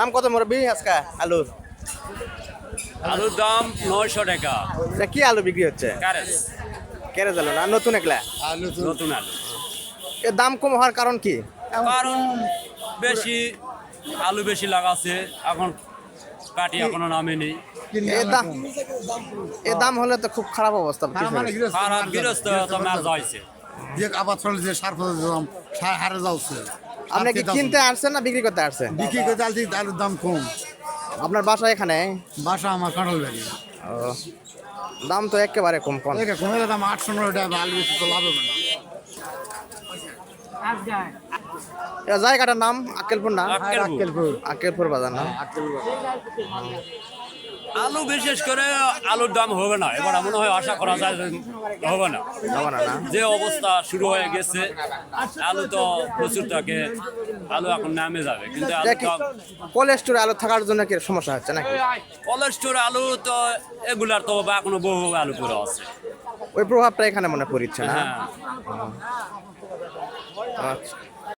দাম কত মুরব্বী আজকে আলুর? আলুর দাম নয়শো টাকা। এটা কি আলু বিক্রি হচ্ছে? ক্যারেজ। কেড়ে দিল না নতুন একলা? নতুন। আলু। এর দাম কম হওয়ার কারণ কি? কারণ বেশি আলু বেশি লাগাচ্ছে এখন কাটি এখনও নামেনি। এর দাম দাম হলে তো খুব খারাপ অবস্থা খারাপ গৃহস্থ তো ম্যাচ হয়েছে যে আবার চলছে সার ফসল দিলাম সার হারে যাচ্ছে। আপনি কি কিনতে আসছেন না বিক্রি করতে আসছেন? বিক্রি করতে আলছি আলুর দাম কম। আপনার বাসা এখানে? বাসা আমার কাঁঠাল বাড়ি। ও, দাম তো একেবারে কম কম। কমে দাম আটশো নয় টাকা আলু বেশি তো লাভ হবে না। এ জায়গাটার নাম আক্কেলপুর না? আক্কেলপুর। আক্কেলপুর বাজার না আলু বিশেষ করে আলুর দাম হবে না। এবার মনে হয় আশা করা যায় হবে না। যাব না না? যে অবস্থা শুরু হয়ে গেছে আলু তো প্রচুর থাকে আলু এখন নামে যাবে। কিন্তু আলুর দেখি স্টোরে আলু থাকার জন্য কি সমস্যা হচ্ছে নাকি? কোলেস্টোর আলু তো এগুলার তো বা এখনও বহু আলু পুরো আছে। ওই প্রভাবটা এখানে মনে পড়ছে না? হ্যাঁ। আচ্ছা।